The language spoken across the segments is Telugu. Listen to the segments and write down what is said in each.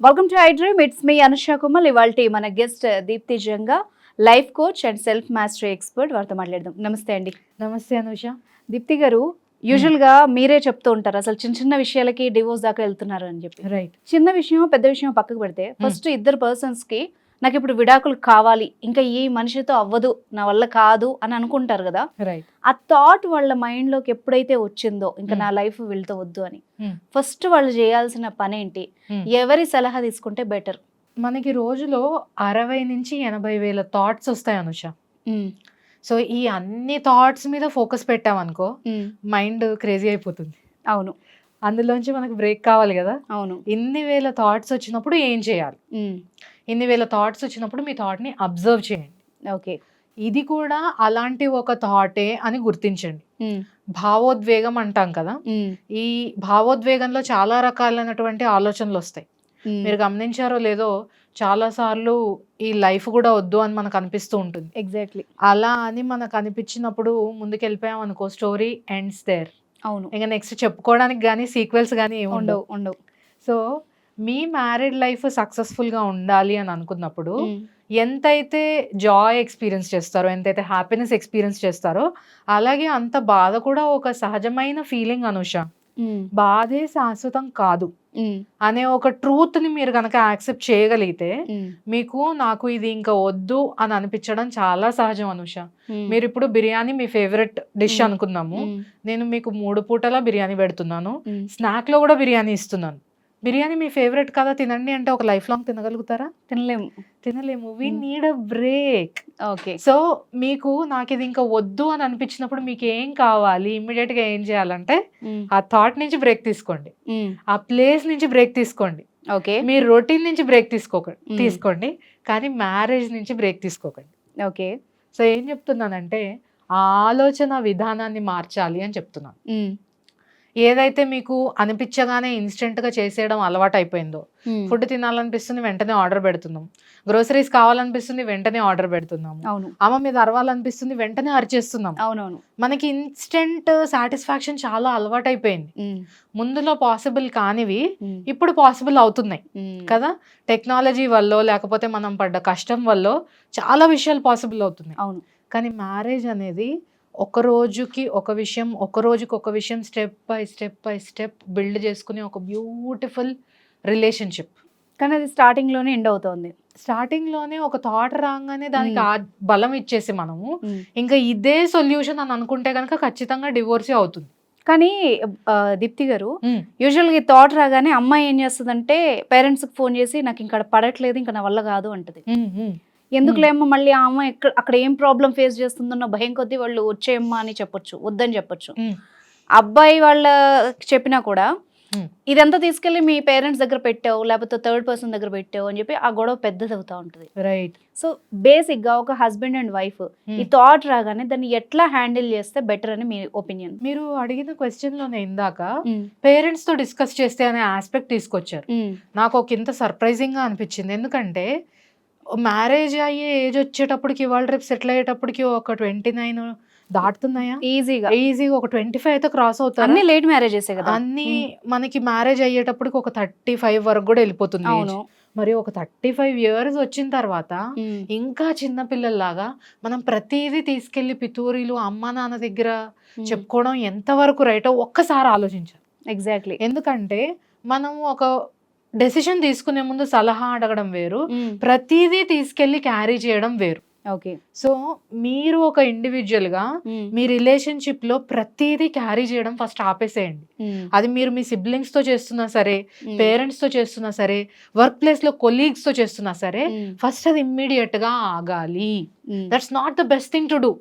Welcome to I dream it's me Anusha Kumal ఇవాళ మన guest Deepthi Janga life coach and self mastery expert వారితో మాట్లాడదాం. నమస్తే అండి. నమస్తే అనుష. దీప్తి గారు యూజువల్గా మీరే చెప్తూ ఉంటారు. అసలు చిన్న చిన్న విషయాలకి డివోర్స్ దాకా వెళ్తున్నారు అని చెప్పి. రైట్ చిన్న విషయం పెద్ద విషయం పక్కకు పెడితే ఫస్ట్ ఇద్దరు పర్సన్స్కి నాకు ఇప్పుడు విడాకులు కావాలి ఇంకా ఈ మనిషితో అవ్వదు నా వల్ల కాదు అని అనుకుంటారు కదా. రైట్ ఆ థాట్ వాళ్ళ మైండ్లోకి ఎప్పుడైతే వచ్చిందో ఇంకా Hmm. నా లైఫ్ వీళ్ళతో వద్దు అని. Hmm. ఫస్ట్ వాళ్ళు చేయాల్సిన పని ఏంటి Hmm. ఎవరి సలహా తీసుకుంటే బెటర్ మనకి రోజులో అరవై నుంచి ఎనభై వేల థాట్స్ వస్తాయి అనుష. సో ఈ అన్ని థాట్స్ మీద ఫోకస్ పెట్టామనుకో మైండ్ క్రేజీ అయిపోతుంది. అవును. అందులోంచి మనకు బ్రేక్ కావాలి కదా. అవును. ఇన్ని వేల థాట్స్ వచ్చినప్పుడు ఏం చేయాలి? ఇన్ని వేల థాట్స్ వచ్చినప్పుడు మీ థాట్ని అబ్జర్వ్ చేయండి. ఓకే. ఇది కూడా అలాంటి ఒక థాటే అని గుర్తించండి. భావోద్వేగం అంటాం కదా? ఈ భావోద్వేగంలో చాలా రకాలైనటువంటి ఆలోచనలు వస్తాయి. మీరు గమనించారో లేదో చాలా సార్లు ఈ లైఫ్ కూడా వద్దు అని మనకు అనిపిస్తూ ఉంటుంది. ఎగ్జాక్ట్లీ అలా అని మనకు అనిపించినప్పుడు ముందుకు వెళ్ళిపోయాం అనుకో స్టోరీ ఎండ్స్ దేర్ అవును. ఇంకా నెక్స్ట్ చెప్పుకోవడానికి కానీ సీక్వెల్స్ కానీ ఉండవు ఉండవు. సో మీ మ్యారీడ్ లైఫ్ సక్సెస్ఫుల్గా ఉండాలి అని అనుకున్నప్పుడు ఎంతైతే జాయ్ ఎక్స్పీరియన్స్ చేస్తారో ఎంతైతే హ్యాపీనెస్ ఎక్స్పీరియన్స్ చేస్తారో అలాగే అంత బాధ కూడా ఒక సహజమైన ఫీలింగ్ అనుష. బాధే శాశ్వతం కాదు. అనే ఒక ట్రూత్ని మీరు కనుక యాక్సెప్ట్ చేయగలిగితే మీకు నాకు ఇది ఇంకా వద్దు అని అనిపించడం చాలా సహజం అనుష. మీరు ఇప్పుడు బిర్యానీ మీ ఫేవరెట్ డిష్. అనుకుందాము నేను మీకు మూడు పూటలా బిర్యానీ పెడుతున్నాను. స్నాక్లో కూడా బిర్యానీ ఇస్తున్నాను. బిర్యానీ మీ ఫేవరెట్ కదా తినండి అంటే ఒక లైఫ్ లాంగ్ తినగలుగుతారా? తినలేము. తినలేము. We. Need a break okay so మీకు నాకు ఇది ఇంకా వద్దు అని అనిపించినప్పుడు మీకు ఏం కావాలి? ఇమ్మీడియట్గా ఏం చేయాలంటే ఆ థాట్ నుంచి బ్రేక్ తీసుకోండి. ఆ ప్లేస్ నుంచి బ్రేక్ తీసుకోండి. ఓకే మీ రొటీన్ నుంచి బ్రేక్ తీసుకోకండి. తీసుకోండి. కానీ మ్యారేజ్ నుంచి బ్రేక్ తీసుకోకండి. ఓకే సో ఏం చెప్తున్నానంటే ఆ ఆలోచన విధానాన్ని మార్చాలి అని చెప్తున్నాను. ఏదైతే మీకు అనిపించగానే ఇన్స్టెంట్గా చేసేయడం అలవాటు అయిపోయిందో ఫుడ్ తినాలనిపిస్తుంది వెంటనే ఆర్డర్ పెడుతున్నాం. గ్రోసరీస్ కావాలనిపిస్తుంది వెంటనే ఆర్డర్ పెడుతున్నాము. అవును. అమ్మ మీద అరవాలనిపిస్తుంది వెంటనే అరిచేస్తున్నాం అవునవును. మనకి ఇన్స్టెంట్ సాటిస్ఫాక్షన్ చాలా అలవాటు అయిపోయింది ముందులో పాసిబుల్ కానివి ఇప్పుడు పాసిబుల్ అవుతున్నాయి. కదా? టెక్నాలజీ వల్ల లేకపోతే మనం పడ్డ కష్టం వల్ల చాలా విషయాలు పాసిబుల్ అవుతున్నాయి. అవును. కానీ మ్యారేజ్ అనేది ఒక రోజుకి ఒక విషయం ఒక రోజుకి ఒక విషయం step by step by step build చేసుకునే ఒక బ్యూటిఫుల్ రిలేషన్షిప్ కానీ అది స్టార్టింగ్లోనే ఎండ్ అవుతోంది. స్టార్టింగ్లోనే ఒక థాట్ రాగానే దానికి ఆ బలం ఇచ్చేసి మనము ఇంకా ఇదే సొల్యూషన్ అని అనుకుంటే కనుక ఖచ్చితంగా డివోర్సే అవుతుంది. కానీ దీప్తి గారు యూజువల్గా ఈ థాట్ రాగానే అమ్మాయి ఏం చేస్తుందంటే పేరెంట్స్కి ఫోన్ చేసి నాకు ఇంకా పడట్లేదు ఇంకా నా వల్ల కాదు అంటది. ఎందుకులేమ్మా మళ్ళీ ఆ అమ్మ ఎక్కడ అక్కడ ఏం ప్రాబ్లం ఫేస్ చేస్తుందన్న భయం కొద్దీ వాళ్ళు వచ్చేయమ్మా అని చెప్పొచ్చు వద్దని చెప్పొచ్చు. అబ్బాయి వాళ్ళ చెప్పినా కూడా. ఇదంతా తీసుకెళ్ళి మీ పేరెంట్స్ దగ్గర పెట్టావు లేకపోతే థర్డ్ పర్సన్ దగ్గర పెట్టావు అని చెప్పి ఆ గొడవ పెద్దది అవుతా ఉంటుంది. రైట్ సో బేసిక్గా ఒక హస్బెండ్ అండ్ వైఫ్ ఈ థాట్ రాగానే దాన్ని ఎట్లా హ్యాండిల్ చేస్తే బెటర్ అని మీ ఒపీనియన్ మీరు అడిగిన క్వశ్చన్లోనే ఇందాక పేరెంట్స్తో డిస్కస్ చేస్తే అనే ఆస్పెక్ట్ తీసుకొచ్చారు. నాకు ఒక ఇంత సర్ప్రైజింగ్గా అనిపించింది. ఎందుకంటే మ్యారేజ్ అయ్యే ఏజ్ వచ్చేటప్పటికి ఇవాళ రేపు సెటిల్ అయ్యేటప్పటికి ఒక ట్వంటీ నైన్ దాటుతున్నాయా? ఈజీగా. ఈజీగా ఒక ట్వంటీ ఫైవ్ అయితే క్రాస్ అవుతారు? అన్ని లేట్ మ్యారేజెస్ కదా. అన్ని మనకి మ్యారేజ్ అయ్యేటప్పటికి ఒక థర్టీ ఫైవ్ వరకు కూడా వెళ్ళిపోతుంది. అవును. మరి ఒక థర్టీ ఫైవ్ ఇయర్స్ వచ్చిన తర్వాత. ఇంకా చిన్న పిల్లల్లాగా మనం ప్రతిదీ తీసుకెళ్ళి పితూరీలు అమ్మ నాన్న దగ్గర. చెప్పుకోవడం ఎంతవరకు రైటో ఒక్కసారి ఆలోచించాలి. ఎగ్జాక్ట్లీ ఎందుకంటే మనం ఒక డెసిషన్ తీసుకునే ముందు సలహా అడగడం వేరు. ప్రతిదీ తీసుకెళ్ళి క్యారీ చేయడం వేరు ఓకే సో మీరు ఒక ఇండివిజువల్గా. మీ రిలేషన్షిప్లో ప్రతిదీ క్యారీ చేయడం ఫస్ట్ ఆపేసేయండి. అది మీరు మీ సిబ్లింగ్స్తో చేస్తున్నా సరే. పేరెంట్స్తో చేస్తున్నా సరే వర్క్ ప్లేస్లో కొలీగ్స్తో చేస్తున్నా సరే. ఫస్ట్ అది ఇమ్మీడియట్గా ఆగాలి. That's not the best thing to do.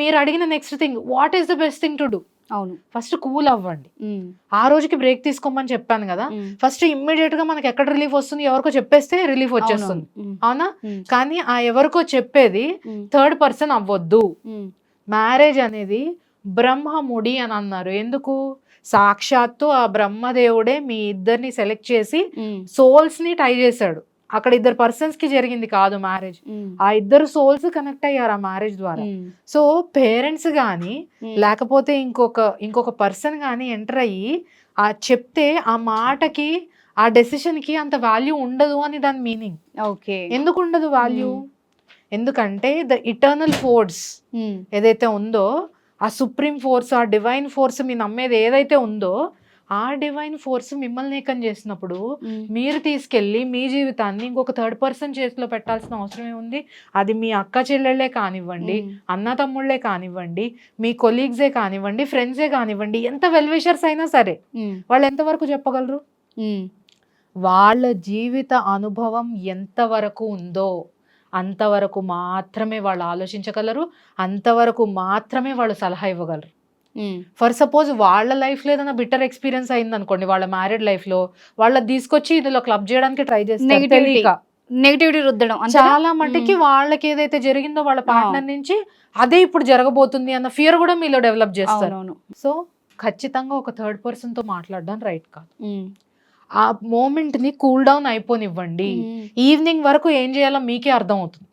మీరు అడిగిన next thing what is the best thing to do అవును ఫస్ట్ కూల్ అవ్వండి. ఆ రోజుకి బ్రేక్ తీసుకోమని చెప్పాను కదా. ఫస్ట్ ఇమ్మీడియట్గా మనకి ఎక్కడ రిలీఫ్ వస్తుంది ఎవరికో చెప్పేస్తే రిలీఫ్ వచ్చేస్తుంది. అవునా. కానీ ఆ ఎవరికో చెప్పేది. థర్డ్ పర్సన్ అవ్వద్దు. మ్యారేజ్ అనేది బ్రహ్మముడి అని అన్నారు ఎందుకు సాక్షాత్తు ఆ బ్రహ్మదేవుడే మీ ఇద్దరిని సెలెక్ట్ చేసి. సోల్స్ని టై చేశాడు అక్కడ ఇద్దరు పర్సన్స్కి జరిగింది కాదు మ్యారేజ్ ఆ ఇద్దరు సోల్స్ కనెక్ట్ అయ్యారు ఆ మ్యారేజ్ ద్వారా. సో పేరెంట్స్ కానీ లేకపోతే ఇంకొక ఇంకొక పర్సన్ కానీ ఎంటర్ అయ్యి ఆ చెప్తే ఆ మాటకి ఆ డెసిషన్కి అంత వాల్యూ ఉండదు అని దాని మీనింగ్ ఓకే. ఎందుకు ఉండదు వాల్యూ ఎందుకంటే ద ఇటర్నల్ ఫోర్స్ ఏదైతే ఉందో ఆ సుప్రీం ఫోర్స్ ఆ డివైన్ ఫోర్స్ మీ నమ్మేది ఏదైతే ఉందో ఆ డివైన్ ఫోర్స్ మిమ్మల్ని ఏకం చేసినప్పుడు మీరు తీసుకెళ్ళి మీ జీవితాన్ని ఇంకొక థర్డ్ పర్సన్ చేతిలో పెట్టాల్సిన అవసరం ఏముంది అది మీ అక్క చెల్లెళ్ళే కానివ్వండి అన్న తమ్ముళ్ళే కానివ్వండి మీ కొలీగ్సే కానివ్వండి ఫ్రెండ్సే కానివ్వండి ఎంత వెల్విషర్స్ అయినా సరే వాళ్ళు ఎంతవరకు చెప్పగలరు? వాళ్ళ జీవిత అనుభవం ఎంతవరకు ఉందో అంతవరకు మాత్రమే వాళ్ళు ఆలోచించగలరు అంతవరకు మాత్రమే వాళ్ళు సలహా ఇవ్వగలరు. ఫర్ సపోజ్ వాళ్ళ లైఫ్లో ఏదైనా బిట్టర్ ఎక్స్పీరియన్స్ అయింది అనుకోండి వాళ్ళ మ్యారీడ్ లైఫ్లో వాళ్ళని తీసుకొచ్చి ఇందులో క్లబ్ చేయడానికి ట్రై చేస్తారు. నెగిటివిటీ రుద్దడం? చాలా మటుకి వాళ్ళకి ఏదైతే జరిగిందో వాళ్ళ పార్ట్నర్ నుంచి అదే ఇప్పుడు జరగబోతుంది అన్న ఫియర్ కూడా మీలో డెవలప్ చేస్తారు సో ఖచ్చితంగా ఒక థర్డ్ పర్సన్తో మాట్లాడడం రైట్ కాదు ఉమ్. ఆ మూమెంట్ని కూల్ డౌన్ అయిపోనివ్వండి. ఈవినింగ్ వరకు ఏం చేయాలో మీకే అర్థం అవుతుంది.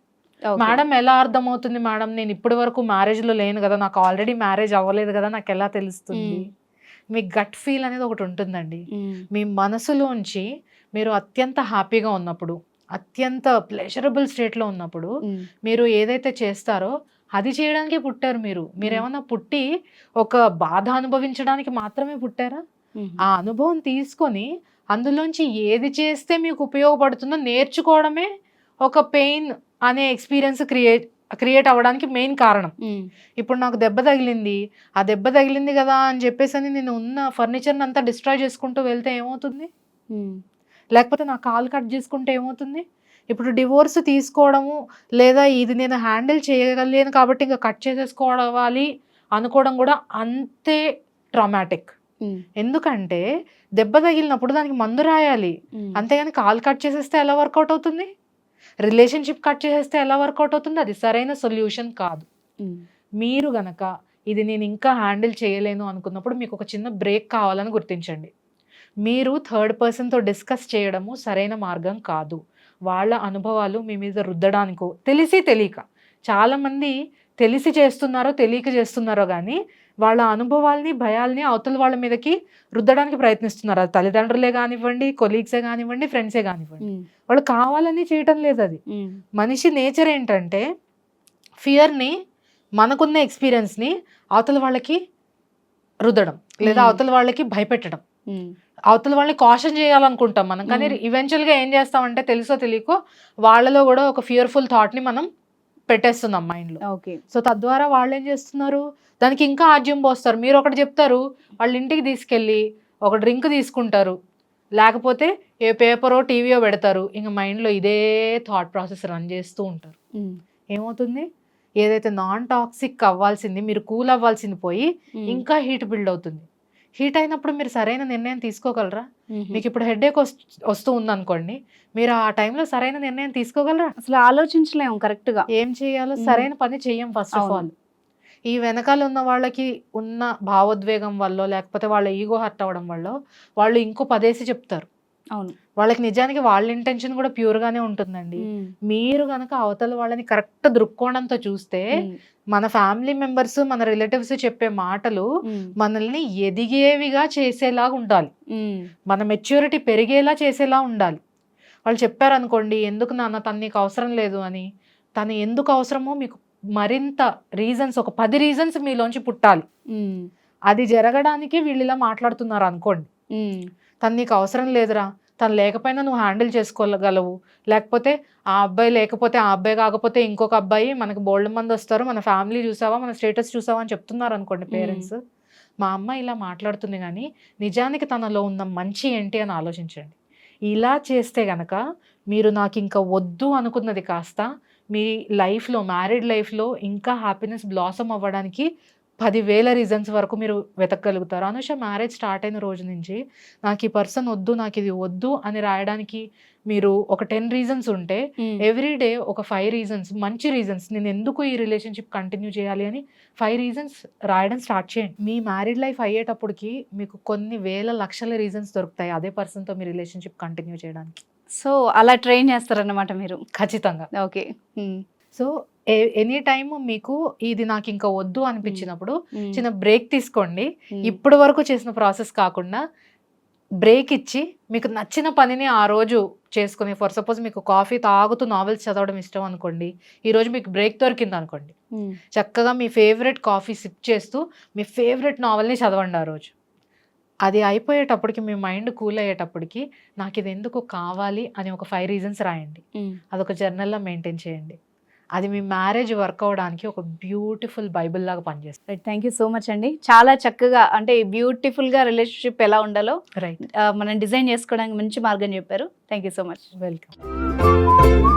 మేడం ఎలా అర్థం అవుతుంది మేడం నేను ఇప్పటి వరకు మ్యారేజ్లో లేను కదా నాకు ఆల్రెడీ మ్యారేజ్ అవ్వలేదు కదా నాకు ఎలా తెలుస్తుంది. మీ గట్ ఫీల్ అనేది ఒకటి ఉంటుందండి. మీ మనసులోంచి మీరు అత్యంత హ్యాపీగా ఉన్నప్పుడు అత్యంత ప్లెజరబుల్ స్టేట్లో ఉన్నప్పుడు. మీరు ఏదైతే చేస్తారో అది చేయడానికి పుట్టారు మీరు మీరేమన్నా పుట్టి ఒక బాధ అనుభవించడానికి మాత్రమే పుట్టారా. ఆ అనుభవం తీసుకొని అందులోంచి ఏది చేస్తే మీకు ఉపయోగపడుతుందో నేర్చుకోవడమే ఒక పెయిన్ అనే ఎక్స్పీరియన్స్ క్రియేట్ క్రియేట్ అవ్వడానికి మెయిన్ కారణం. ఇప్పుడు నాకు దెబ్బ తగిలింది ఆ దెబ్బ తగిలింది కదా అని చెప్పేసి అని నేను ఉన్న ఫర్నిచర్ని అంతా డిస్ట్రాయ్ చేసుకుంటూ వెళ్తే ఏమవుతుంది. లేకపోతే నా కాల్ కట్ చేసుకుంటే ఏమవుతుంది ఇప్పుడు డివోర్స్ తీసుకోవడము లేదా ఇది నేను హ్యాండిల్ చేయగలేను కాబట్టి ఇంకా కట్ చేసేసుకోవాలి అనుకోవడం కూడా అంతే ట్రామాటిక్. ఎందుకంటే దెబ్బ తగిలినప్పుడు దానికి మందు రాయాలి. అంతేగాని కాల్ కట్ చేసేస్తే ఎలా వర్కౌట్ అవుతుంది రిలేషన్షిప్ కట్ చేసేస్తే ఎలా వర్కౌట్ అవుతుంది? అది సరైన సొల్యూషన్ కాదు. మీరు గనక ఇది నేను ఇంకా హ్యాండిల్ చేయలేను అనుకున్నప్పుడు మీకు ఒక చిన్న బ్రేక్ కావాలని గుర్తించండి. మీరు థర్డ్ పర్సన్తో డిస్కస్ చేయడము సరైన మార్గం కాదు. వాళ్ళ అనుభవాలు మీ మీద రుద్దడానికో తెలిసి తెలియక చాలామంది తెలిసి చేస్తున్నారో తెలియక చేస్తున్నారో కానీ వాళ్ళ అనుభవాల్ని భయాల్ని అవతల వాళ్ళ మీదకి రుద్దడానికి ప్రయత్నిస్తున్నారు అది తల్లిదండ్రులే కానివ్వండి కొలీగ్సే కానివ్వండి ఫ్రెండ్సే కానివ్వండి. వాళ్ళు కావాలని చేయటం లేదు అది. మనిషి నేచర్ ఏంటంటే ఫియర్ని మనకున్న ఎక్స్పీరియన్స్ని అవతల వాళ్ళకి రుద్దడం లేదా. అవతల వాళ్ళకి భయపెట్టడం. అవతల వాళ్ళని కాషన్ చేయాలనుకుంటాం మనం కానీ. ఈవెన్చువల్గా ఏం చేస్తామంటే తెలుసో తెలియకో వాళ్ళలో కూడా ఒక ఫియర్ఫుల్ థాట్ని మనం పెట్టేస్తున్నాం మైండ్లో ఓకే. సో తద్వారా వాళ్ళు ఏం చేస్తున్నారు? దానికి ఇంకా ఆజ్యం పోస్తారు. మీరు ఒకటి చెప్తారు వాళ్ళ ఇంటికి తీసుకెళ్ళి ఒక డ్రింక్ తీసుకుంటారు. లేకపోతే ఏ పేపరో టీవీయో పెడతారు. ఇంకా మైండ్లో ఇదే థాట్ ప్రాసెస్ రన్ చేస్తూ ఉంటారు. ఏమవుతుంది? ఏదైతే నాన్ టాక్సిక్ అవ్వాల్సింది మీరు కూల్ అవ్వాల్సింది పోయి. ఇంకా హీట్ బిల్డ్ అవుతుంది. హీట్ అయినప్పుడు మీరు సరైన నిర్ణయం తీసుకోగలరా. మీకు ఇప్పుడు హెడేక్ వస్తూ ఉందనుకోండి మీరు ఆ టైంలో సరైన నిర్ణయం తీసుకోగలరా అసలు ఆలోచించలేము కరెక్ట్గా ఏం చేయాలో. సరైన పని చెయ్యం ఫస్ట్ ఆఫ్. ఆల్ ఈ వెనకాల ఉన్న వాళ్ళకి ఉన్న భావోద్వేగం వల్ల లేకపోతే వాళ్ళ ఈగో హర్ట్ అవ్వడం వల్ల వాళ్ళు ఇంకో పదేసి చెప్తారు అవును వాళ్ళకి నిజానికి వాళ్ళ ఇంటెన్షన్ కూడా ప్యూర్ గానే ఉంటుందండి. మీరు గనక అవతల వాళ్ళని కరెక్ట్ దృక్కోణంతో చూస్తే. మన ఫ్యామిలీ మెంబర్స్ మన రిలేటివ్స్ చెప్పే మాటలు. మనల్ని ఎదిగేవిగా చేసేలాగా ఉండాలి. మన మెచ్యూరిటీ పెరిగేలా చేసేలా ఉండాలి వాళ్ళు చెప్పారనుకోండి ఎందుకు నాన్న తను నీకు అవసరం లేదు అని తను ఎందుకు అవసరమో మీకు మరింత రీజన్స్ ఒక పది రీజన్స్ మీలోంచి పుట్టాలి. అది జరగడానికి వీళ్ళు ఇలా మాట్లాడుతున్నారు అనుకోండి. తను నీకు అవసరం లేదురా. తను లేకపోయినా నువ్వు హ్యాండిల్ చేసుకోగలవు. లేకపోతే ఆ అబ్బాయి లేకపోతే ఆ అబ్బాయి కాకపోతే ఇంకొక అబ్బాయి మనకు బోల్డ్ మంది వస్తారు. మన ఫ్యామిలీ చూసావా? మన స్టేటస్ చూసావా? అని చెప్తున్నారు అనుకోండి పేరెంట్స్. మా అమ్మ ఇలా మాట్లాడుతుంది కానీ నిజానికి తనలో ఉన్న మంచి ఏంటి అని ఆలోచించండి. ఇలా చేస్తే గనక మీరు నాకు ఇంకా వద్దు అనుకున్నది కాస్త మీ లైఫ్లో మ్యారీడ్ లైఫ్లో ఇంకా హ్యాపీనెస్ బ్లాసమ్ అవ్వడానికి పదివేల రీజన్స్ వరకు మీరు వెతకగలుగుతారు. అనుష మ్యారేజ్ స్టార్ట్ అయిన రోజు నుంచి నాకు ఈ పర్సన్ వద్దు నాకు ఇది వద్దు అని రాయడానికి మీరు ఒక టెన్ రీజన్స్ ఉంటే. ఎవ్రీ డే ఒక ఫైవ్ రీజన్స్ మంచి రీజన్స్ నేను ఎందుకు ఈ రిలేషన్షిప్ కంటిన్యూ చేయాలి అని ఫైవ్ రీజన్స్ రాయడం స్టార్ట్ చేయండి. మీ మ్యారీడ్ లైఫ్ అయ్యేటప్పటికి మీకు కొన్ని వేల లక్షల రీజన్స్ దొరుకుతాయి అదే పర్సన్తో మీ రిలేషన్షిప్ కంటిన్యూ చేయడానికి. సో అలా ట్రైన్ చేస్తారన్నమాట మీరు. ఖచ్చితంగా. ఓకే. సో ఎనీ టైమ్ మీకు ఇది నాకు ఇంకా వద్దు అనిపించినప్పుడు. చిన్న బ్రేక్ తీసుకోండి. ఇప్పటి వరకు చేసిన ప్రాసెస్ కాకుండా బ్రేక్ ఇచ్చి మీకు నచ్చిన పనిని ఆ రోజు చేసుకుని ఫర్ సపోజ్ మీకు కాఫీ తాగుతూ నావెల్స్ చదవడం ఇష్టం అనుకోండి ఈ రోజు మీకు బ్రేక్ దొరికింది అనుకోండి. చక్కగా మీ ఫేవరెట్ కాఫీ సిప్ చేస్తూ మీ ఫేవరెట్ నావెల్ని చదవండి ఆ రోజు. అది అయిపోయేటప్పటికి మీ మైండ్ కూల్ అయ్యేటప్పటికి నాకు ఇది ఎందుకు కావాలి అని ఒక ఫైవ్ రీజన్స్ రాయండి. అదొక జర్నల్లో మెయింటైన్ చేయండి. అది మీ మ్యారేజ్ వర్క్ అవడానికి ఒక బ్యూటిఫుల్ బైబిల్ లాగా పనిచేస్తుంది. Right thank you so much అండి. చాలా చక్కగా అంటే బ్యూటిఫుల్గా రిలేషన్షిప్ ఎలా ఉండాలో రైట్ మనం డిజైన్ చేసుకోవడానికి మంచి మార్గం చెప్పారు. Thank you so much welcome